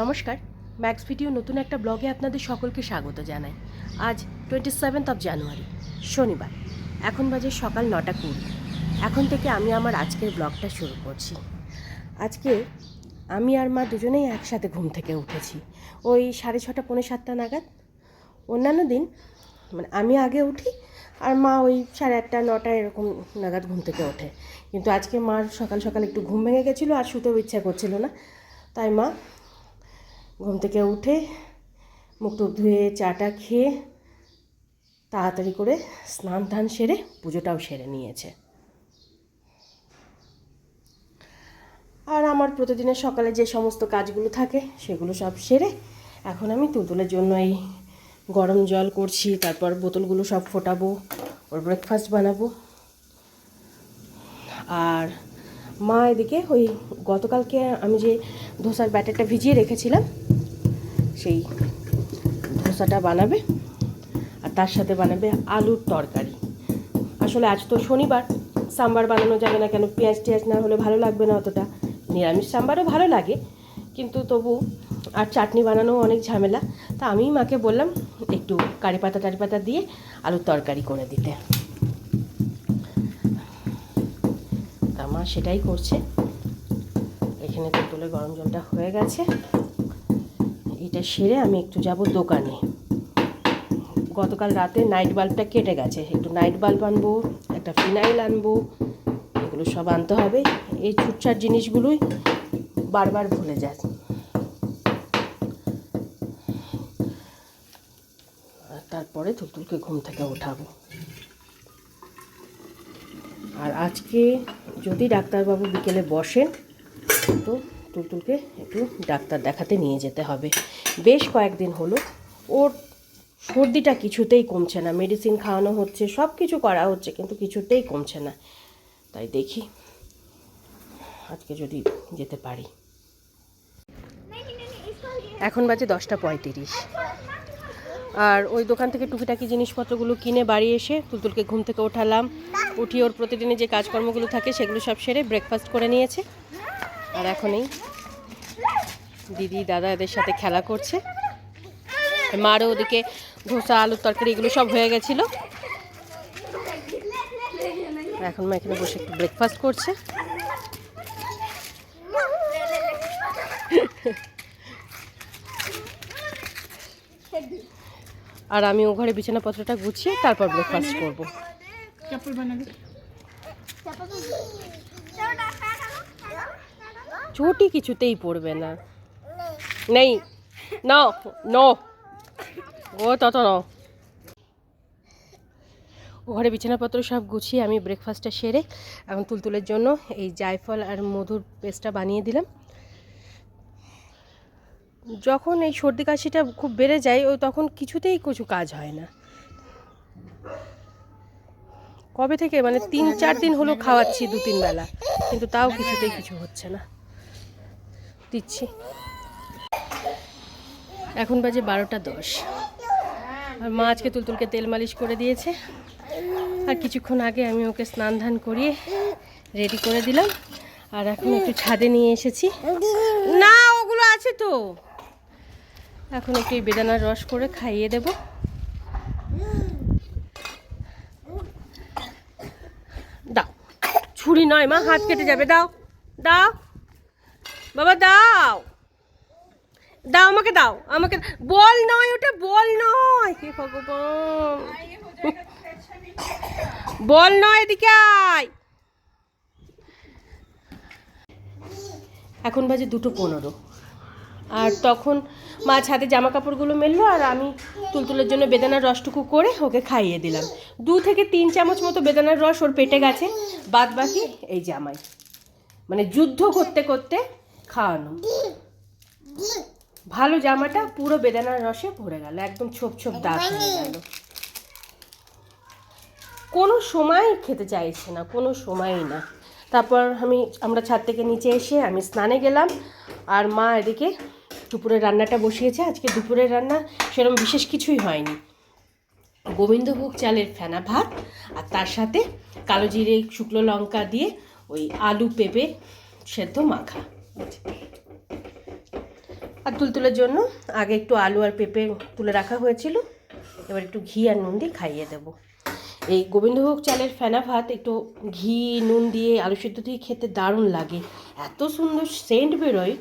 নমস্কার max video নতুন একটা ব্লগে আপনাদের সকলকে স্বাগত জানাই। আজ টোয়েন্টি সেভেন্থ অফ জানুয়ারি শনিবার। এখন বাজে সকাল নটা কুড়ি। এখন থেকে আমি আমার আজকের ব্লগটা শুরু করছি। আজকে আমি আর মা দুজনেই একসাথে ঘুম থেকে উঠেছি। ওই সাড়ে ছটা, পৌনে সাতটা নাগাদ। অন্যান্য দিন মানে আমি আগে উঠি আর মা ওই সাড়ে আটটা, নটা এরকম নাগাদ ঘুম থেকে ওঠে। কিন্তু আজকে মার সকাল সকাল একটু ঘুম ভেঙে গেছিল আর শুতেও ইচ্ছা করছিল না। তাই মা ঘুম থেকে উঠে মুখ টুক ধুয়ে চাটা খেয়ে তাড়াতাড়ি করে স্নান টান সেরে পুজোটাও সেরে নিয়েছে। আর আমার প্রতিদিনের সকালে যে সমস্ত কাজগুলো থাকে সেগুলো সব সেরে এখন আমি তুলতুলের জন্য এই গরম জল করছি, তারপর বোতলগুলো সব ফোটাবো, ওর ব্রেকফাস্ট বানাবো। আর মা এদিকে ওই গতকালকে আমি যে ধোসার ব্যাটারটা ভিজিয়ে রেখেছিলাম, সেই ধোসাটা বানাবে আর তার সাথে বানাবে আলুর তরকারি। আসলে আজ তো শনিবার, সাম্বার বানানো যাবে না কেন? পেঁয়াজ টেয়াজ না হলে ভালো লাগবে না অতটা। নিরামিষ সাম্বারও ভালো লাগে, কিন্তু তবু আর চাটনি বানানো অনেক ঝামেলা। তা আমি মাকে বললাম, একটু কারি পাতা টারি পাতা দিয়ে আলুর তরকারি করে দিতে। মা সেটাই করছে। এখানে তো তুলে গরম জলটা হয়ে গেছে। এটা সেরে আমি একটু যাব দোকানে। গতকাল রাতে নাইট বাল্বটা কেটে গেছে। একটু নাইট বাল্ব আনব, একটা ফিনাইল আনব, এগুলো সব আনতে হবে। এই ছুটছাট জিনিসগুলোই বারবার ভুলে যায়। তারপরে তুলতুলকে ঘুম থেকে ওঠাবো। আর আজকে যদি ডাক্তারবাবু বিকেলে বসেন, তো তুলতুলকে একটু ডাক্তার দেখাতে নিয়ে যেতে হবে। বেশ কয়েকদিন হলো, ওর সর্দিটা কিছুতেই কমছে না মেডিসিন খাওয়ানো হচ্ছে সব কিছু করা হচ্ছে, কিন্তু কিছুতেই কমছে না। তাই দেখি, আজকে যদি যেতে পারি। এখন বাজে দশটা পঁয়ত্রিশ। আর ওই দোকান থেকে টুকিটাকি জিনিসপত্রগুলো কিনে বাড়ি এসে তুলতুলকে ঘুম থেকে ওঠালাম। উঠিয়ে ওর প্রতিদিনে যে কাজকর্মগুলো থাকে সেগুলো সব সেরে ব্রেকফাস্ট করে নিয়েছে। আর এখনই দিদি, দাদা এদের সাথে খেলা করছে। মারও ওদিকে ধোসা, আলুর তরকারি এগুলো সব হয়ে গেছিল। এখন মা এখানে বসে একটু ব্রেকফাস্ট করছে। আর আমি ও ঘরে বিছানাপত্রটা গুছিয়ে তারপর ব্রেকফাস্ট করব। চটি কিছুতেই পড়বে না। নেই ন ও তত ন ঘরে বিছানাপত্র সব গুছিয়ে আমি ব্রেকফাস্টটা সেরে এখন তুলতুলের জন্য এই জায়ফল আর মধুর পেস্টটা বানিয়ে দিলাম। যখন এই সর্দি কাশিটা খুব বেড়ে যায়, ও তখন কিছুতেই কিছু কাজ হয় না। কবে থেকে? মানে তিন, চার দিন হলো খাওয়াচ্ছি দু, তিন বেলা। কিন্তু তাও কিছুতেই কিছু হচ্ছে না। দিচ্ছি। এখন বাজে বারোটা দশ। আর মা আজকে তুলতুলকে তেল মালিশ করে দিয়েছে। আর কিছুক্ষণ আগে আমি ওকে স্নান ধান করিয়ে রেডি করে দিলাম। আর এখন একটু ছাদে নিয়ে এসেছি। না, ওগুলো আছে তো। এখন একটু বেদানার রস করে খাইয়ে দেব। দাও। ছুরি নয় মা, হাত কেটে যাবে। দাও দাও। বাবা, দাও। দাও, আমাকে দাও, আমাকে বল নয় ওটা, বল নয়। হে ভগবান। বল নয় এদিকে আয়। এখন বাজে দুটো পনেরো। আর তখন মা ছাদে জামা কাপড়গুলো মেললো আর আমি তুলতুলের জন্য বেদানার রসটুকু করে ওকে খাইয়ে দিলাম। দু থেকে তিন চামচ মতো বেদানার রস ওর পেটে গেছে। বাদ বাকি এই জামাই মানে যুদ্ধ করতে করতে খাওয়ানো। ভালো জামাটা পুরো বেদানার রসে ভরে গেল, একদম ছোপ ছোপ দাগ হয়ে গেল। কোনো সময় খেতে চাইছে না, কোনো সময়ই না। তারপর আমি, আমরা ছাদ থেকে নিচে এসে আমি স্নানে গেলাম আর মা এদিকে দুপুরের রান্নাটা বসিয়েছে, আজকে দুপুরের রান্না সেরকম বিশেষ কিছুই হয়নি। গোবিন্দভোগ চালের ফেনা ভাত আর তার সাথে কালো জিরে, শুকনো লঙ্কা দিয়ে ওই আলু পেঁপে সেদ্ধ মাখা। আর তুলতুলের জন্য আগে একটু আলু আর পেঁপে তুলে রাখা হয়েছিল, এবার একটু ঘি আর নুন দিয়ে খাইয়ে দেবো। এই গোবিন্দভোগ চালের ফেনা ভাত একটু ঘি, নুন দিয়ে আলু সিদ্ধ দিয়ে খেতে দারুণ লাগে। এত সুন্দর সেন্ট বেরোয়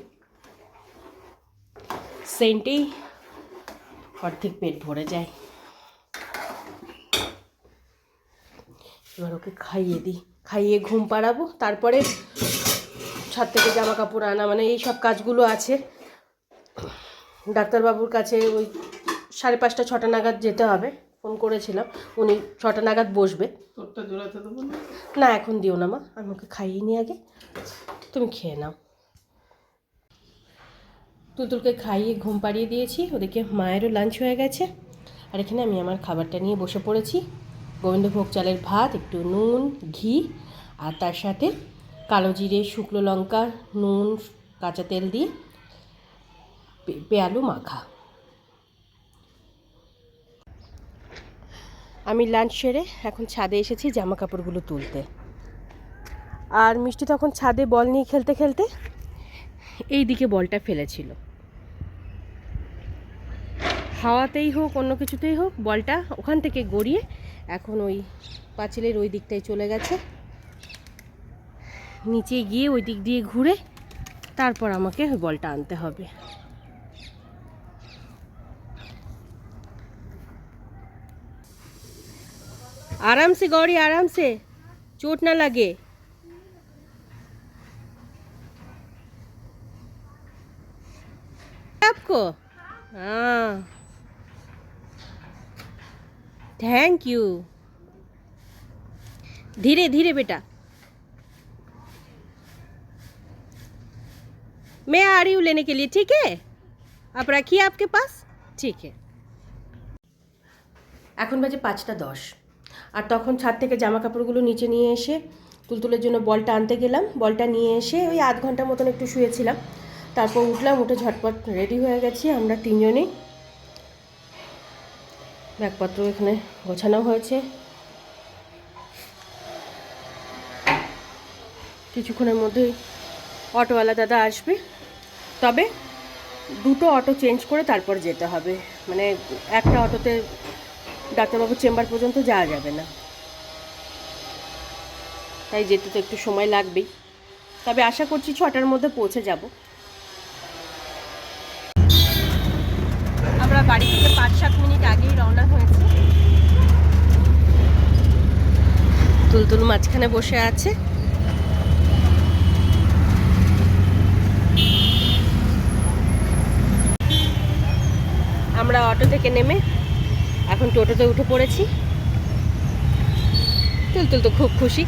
সেন্টেই অর্ধেক পেট ভরে যায়। এবার ওকে খাইয়ে দিই। খাইয়ে ঘুম পাড়াবো তারপরে ছাদ থেকে জামা কাপড় আনা মানে এই সব কাজগুলো আছে। ডাক্তারবাবুর কাছে ওই সাড়ে পাঁচটা ছটা নাগাদ যেতে হবে। ফোন করেছিলাম উনি ছটা নাগাদ বসবে। না এখন দিও না মা আমি ওকে খাইয়ে নিই আগে। তুমি খেয়ে নাও। তুলতুলকে খাইয়ে ঘুম পাড়িয়ে দিয়েছি। ওদিকে মায়েরও লাঞ্চ হয়ে গেছে। আর এখানে আমি আমার খাবারটা নিয়ে বসে পড়েছি। গোবিন্দভোগ চালের ভাত, একটু নুন, ঘি, আর তার সাথে কালো জিরে, শুকনো লঙ্কা, নুন, কাঁচা তেল দিয়ে পেয়ালু মাখা। আমি লাঞ্চ সেরে এখন ছাদে এসেছি জামা কাপড়গুলো তুলতে। আর মিষ্টি তখন ছাদে বল নিয়ে খেলতে খেলতে এই দিকে বলটা ফেলেছিল। হাওয়াতেই হোক, অন্য কিছুতেই হোক, বলটা ওখান থেকে গড়িয়ে এখন ওই পাঁচিলের ওই দিকটায় চলে গেছে। নিচে গিয়ে ওই দিক দিয়ে ঘুরে তারপর আমাকে বলটা আনতে হবে। আরামসে গড়ি আরামসে। চোট না লাগে। थैंक यू धीरे धीरे बेटा मैं आ रही हूँ लेने के लिए ठीक है आप रखिए आपके पास ठीक है এখন বাজে পাঁচটা দশ আর তখন ছাদ থেকে জামা কাপড়গুলো নিচে নিয়ে এসে তুলতুলের জন্য বলটা আনতে গেলাম বলটা নিয়ে এসে ওই আধ ঘন্টা মতন একটু শুয়েছিলাম তারপর উঠলাম উঠে ঝটপট রেডি হয়ে গেছি আমরা তিনজনেই ব্যাগপত্র এখানে গোছানো হয়েছে। কিছুক্ষণের মধ্যেই অটোওয়ালা দাদা আসবে। তবে দুটো অটো চেঞ্জ করে তারপর যেতে হবে। মানে একটা অটোতে ডাক্তারবাবুর চেম্বার পর্যন্ত যাওয়া যাবে না। তাই যেতে তো একটু সময় লাগবেই। তবে আশা করছি ছটার মধ্যে পৌঁছে যাব। বাড়ি থেকে পাঁচ সাত মিনিট আগেই রওনা হয়েছে। তুলতুল মাঝখানে বসে আছে। আমরা অটো থেকে নেমে এখন টোটোতে উঠে পড়েছি। তুলতুল তো খুব খুশি।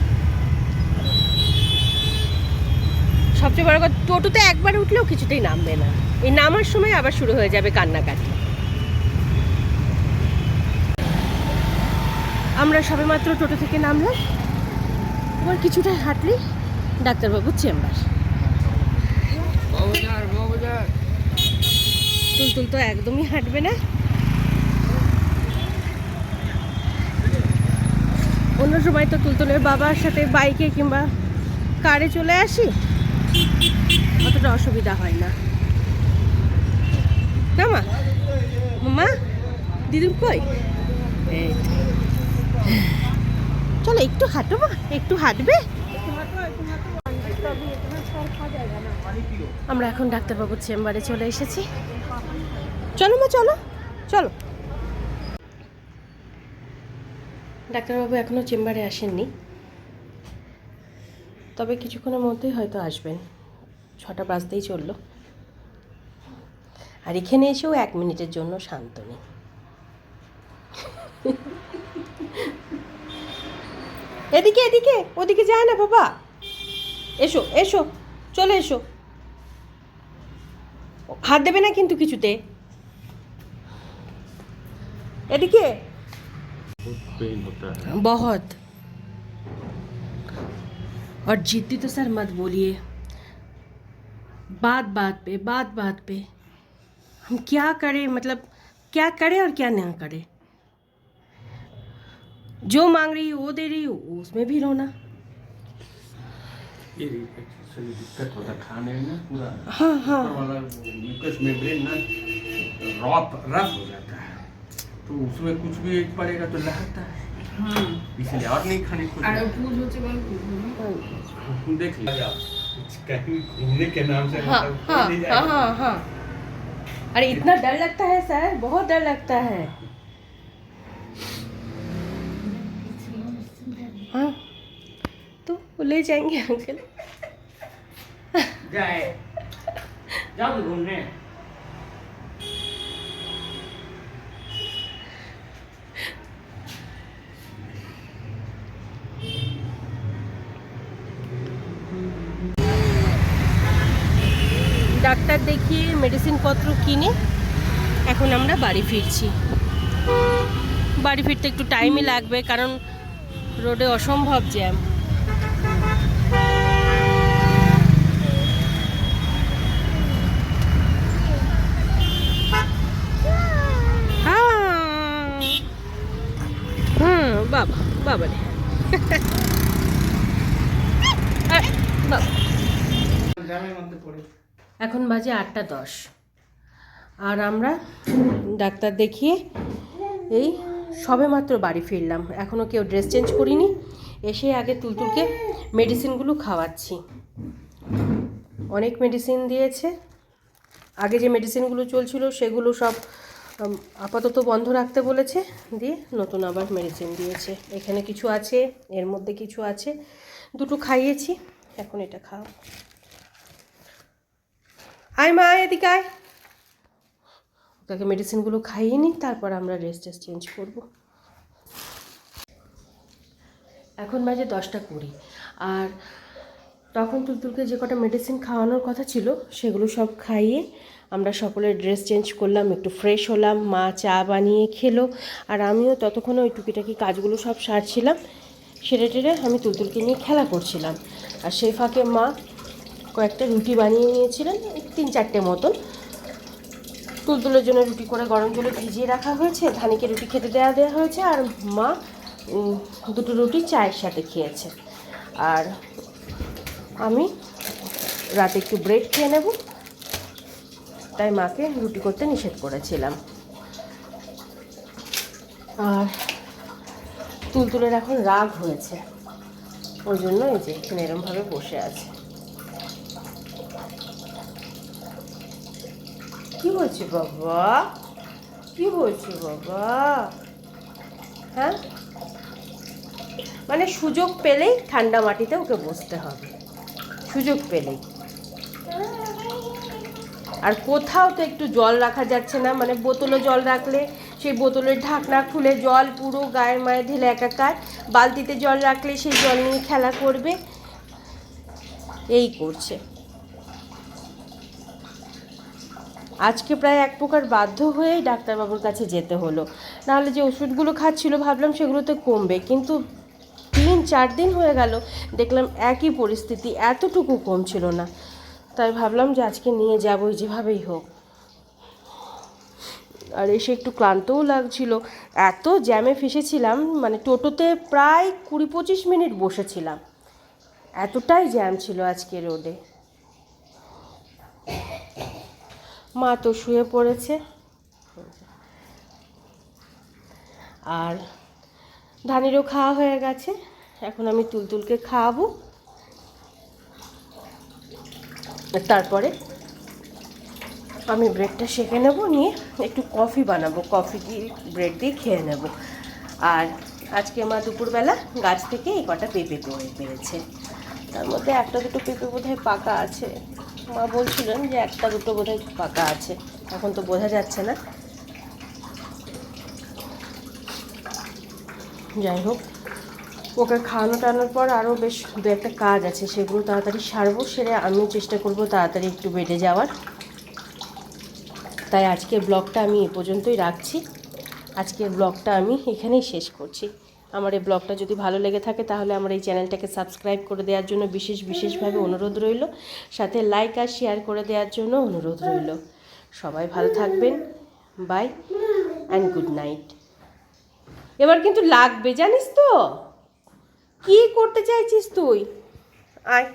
সবচেয়ে বড় কথা, টোটোতে একবার উঠলেও কিছুতেই নামবে না। এই নামার সময় আবার শুরু হয়ে যাবে কান্নাকাটি। আমরা সবেমাত্র টোটো থেকে নামলাম। এবার কিছুটা হাঁটলেই ডাক্তারবাবুর চেম্বার। তুলতুল তো একদমই হাঁটবে না। অন্য সময় তো তুলতুলের বাবার সাথে বাইকে কিংবা কারে চলে আসি অতটা অসুবিধা হয় না। না মা? মা? দিদুর কই? এই। চলো, একটু হাঁটো একটু হাঁটবে। আমরা এখন ডাক্তারবাবুর চেম্বারে চলে এসেছি। চলো মা, চলো চলো। ডাক্তারবাবু এখনও চেম্বারে আসেননি। তবে কিছুক্ষণের মধ্যেই হয়তো আসবেন। ছটা বাজতেই চলল। আর এখানে এসেও এক মিনিটের জন্য শান্ত নেই। এদিকে এদিকে ওদিকে যায় না বাবা এসো এসো চলে এসো হাত দেবে না কিন্তু কিছুতে এদিকে पेन होता है बहुत और जिद्दी तो सर मत बोलिए बात बात पे बात बात पे हम क्या करें मतलब क्या करें और क्या ना करें जो मांग रही हूँ वो दे रही हूँ उसमें भी रोना। ये दिक्कत होता खाने में ना पूरा हाँ हाँ। वाला म्यूकस मेम्ब्रेन ना रॉप रफ हो जाता है। तो उसमें कुछ भी एक पड़ेगा तो है। हाँ। इसलिए और नहीं खाने को हाँ, देख लिया हाँ, कहीं घूमने के नाम से हाँ, मतलब हाँ, हाँ, हाँ, हाँ। अरे इतना डर लगता है सर बहुत डर लगता है। हाँ तो वो ले जाएंगे अंकल जाए जाओ तो घूमने ডাক্তার দেখিয়ে মেডিসিনপত্র কিনে এখন আমরা বাড়ি ফিরছি বাড়ি ফিরতে একটু টাইমই লাগবে কারণ রোডে অসম্ভব জ্যাম। হ্যাঁ। বাবা বাবা রে। এখন বাজে আটটা দশ। আর আমরা ডাক্তার দেখিয়ে এই সবে মাত্র বাড়ি ফিরলাম। এখনও কেউ ড্রেস চেঞ্জ করিনি। এসে আগে তুলতুলকে মেডিসিনগুলো খাওয়াচ্ছি। অনেক মেডিসিন দিয়েছে। আগে যে মেডিসিনগুলো চলছিল সেগুলো সব আপাতত বন্ধ রাখতে বলেছে। দিয়ে নতুন আবার মেডিসিন দিয়েছে। এখানে কিছু আছে, এর মধ্যে কিছু আছে। দুটো খাইয়েছি। এখন এটা খাও আয় মা, এদিকে আয়। তাকে মেডিসিনগুলো খাইয়ে নিই, তারপর আমরা রেস্ট টেস্ট চেঞ্জ করব। এখন বাজে দশটা কুড়ি। আর তখন তুলতুলকে যে কটা মেডিসিন খাওয়ানোর কথা ছিল, সেগুলো সব খাইয়ে আমরা সকলে ড্রেস চেঞ্জ করলাম, একটু ফ্রেশ হলাম, মা চা বানিয়ে খেলো। আর আমিও ততক্ষণে ওই টুকিটাকি কাজগুলো সব সারছিলাম। সেরে টেরে আমি তুলতুলকে নিয়ে খেলা করছিলাম। আর সেই ফাঁকে মা কয়েকটা রুটি বানিয়ে নিয়েছিলেন, তিন চারটে মতন। তুলতুলের জন্য রুটি করে গরম জলে ভিজিয়ে রাখা হয়েছে। ধানিকে রুটি খেতে দেওয়া দেওয়া হয়েছে আর মা দুটো রুটি চায়ের সাথে খেয়েছে। আর আমি রাতে একটু ব্রেড খেয়ে নেব। তাই মাকে রুটি করতে নিষেধ করেছিলাম। আর তুলতুলের এখন রাগ হয়েছে। ওই জন্য এই যে এরমভাবে বসে আছে। কি হয়েছে বাবা? কি হয়েছে বাবা? হ্যাঁ? মানে সুযোগ পেলেই ঠান্ডা মাটিতে ওকে বসতে হবে। সুযোগ পেলেই। আর কোথাও তো একটু জল রাখা যাচ্ছে না মানে বোতলে জল রাখলে সেই বোতলের ঢাকনা খুলে জল পুরো গায়ে মায়ে ঢেলে একাকার, বালতিতে জল রাখলে সেই জল নিয়ে খেলা করবে। এই করছে। আজকে প্রায় এক প্রকার বাধ্য হয়েই ডাক্তারবাবুর কাছে যেতে হলো। নাহলে যে ওষুধগুলো খাচ্ছিল, ভাবলাম সেগুলোতে কমবে। কিন্তু তিন, চার দিন হয়ে গেল, দেখলাম একই পরিস্থিতি, এতটুকু কমছিল না। তাই ভাবলাম যে আজকে নিয়ে যাবোই, যেভাবেই হোক। আর এসে একটু ক্লান্তও লাগছিল। এত জ্যামে ফেসেছিলাম মানে টোটোতে প্রায় কুড়ি পঁচিশ মিনিট বসেছিলাম। এতটাই জ্যাম ছিল আজকে রোডে মা তো শুয়ে পড়েছে। আর ধানেরও খাওয়া হয়ে গেছে। এখন আমি তুলতুলকে খাওয়াবো। তারপরে আমি ব্রেডটা সেঁকে নেব, নিয়ে একটু কফি বানাবো। কফি দিয়ে ব্রেড দিয়ে খেয়ে নেব। আর আজকে মা দুপুরবেলা গাছ থেকে এই কটা পেঁপে পড়ে পেরেছে। তার মধ্যে একটা দুটো পেঁপে বোধহয় পাকা আছে। মা বলছিলেন যে একটা দুটো বোধহয় পাকা আছে। এখন তো বোঝা যাচ্ছে না। যাই হোক, ওকে খাওয়ানো টানোর পর আরও বেশ দু একটা কাজ আছে, সেগুলো তাড়াতাড়ি সারবো, সেরে আমিও চেষ্টা করব তাড়াতাড়ি একটু বেডে যাওয়ার। তাই আজকের ব্লগটা আমি এ পর্যন্তই রাখছি। আজকের ব্লগটা আমি এখানেই শেষ করছি। আমার এই ব্লগটা যদি ভালো লেগে থাকে তাহলে আমার এই চ্যানেলটাকে সাবস্ক্রাইব করে দেওয়ার জন্য বিশেষ বিশেষভাবে অনুরোধ রইল। সাথে লাইক আর শেয়ার করে দেওয়ার জন্য অনুরোধ রইল। সবাই ভালো থাকবেন। বাই অ্যান্ড গুড নাইট এবার কিন্তু লাগবে, জানিস তো? কি করতে চাইছিস তুই? আয়।